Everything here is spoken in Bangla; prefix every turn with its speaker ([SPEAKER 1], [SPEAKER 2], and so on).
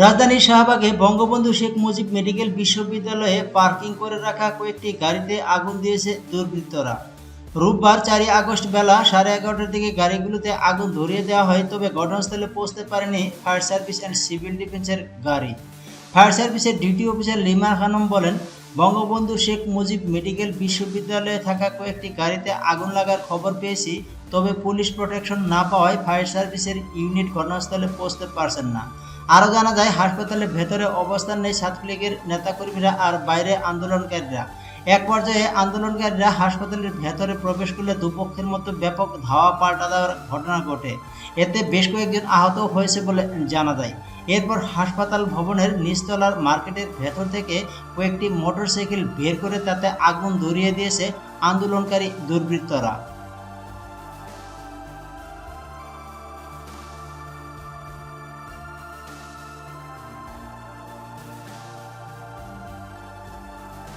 [SPEAKER 1] রাজধানীর শাহবাগে বঙ্গবন্ধু শেখ মুজিব মেডিকেল বিশ্ববিদ্যালয়ে পার্কিং করে রাখা কয়েকটি গাড়িতে আগুন দিয়েছে দুর্বৃত্তরা। রোববার চারই আগস্ট বেলা সাড়ে এগারোটার দিকে গাড়িগুলোতে আগুন ধরিয়ে দেওয়া হয়, তবে ঘটনাস্থলে পৌঁছতে পারেনি ফায়ার সার্ভিস অ্যান্ড সিভিল ডিফেন্সের গাড়ি। ফায়ার সার্ভিসের ডিউটি অফিসার লিমা খানম বলেন, বঙ্গবন্ধু শেখ মুজিব মেডিকেল বিশ্ববিদ্যালয়ে থাকা কয়েকটি গাড়িতে আগুন লাগার খবর পেয়েছি, তবে পুলিশ প্রোটেকশন না পাওয়ায় ফায়ার সার্ভিসের ইউনিট ঘটনাস্থলে পৌঁছতে পারছেন না। আরও জানা যায়, হাসপাতালের ভেতরে অবস্থান নেই ছাত্রলীগের নেতাকর্মীরা আর বাইরে আন্দোলনকারীরা। এক পর্যায়ে আন্দোলনকারীরা হাসপাতালের ভেতরে প্রবেশ করলে দুপক্ষের মধ্যে ব্যাপক ধাওয়া পাল্টা দেওয়ার ঘটনা ঘটে। এতে বেশ কয়েকজন আহত হয়েছে বলে জানা যায়। এরপর হাসপাতাল ভবনের নিচতলার মার্কেটের ভেতর থেকে কয়েকটি মোটরসাইকেল বের করে তাতে আগুন ধরিয়ে দিয়েছে আন্দোলনকারী দুর্বৃত্তরা।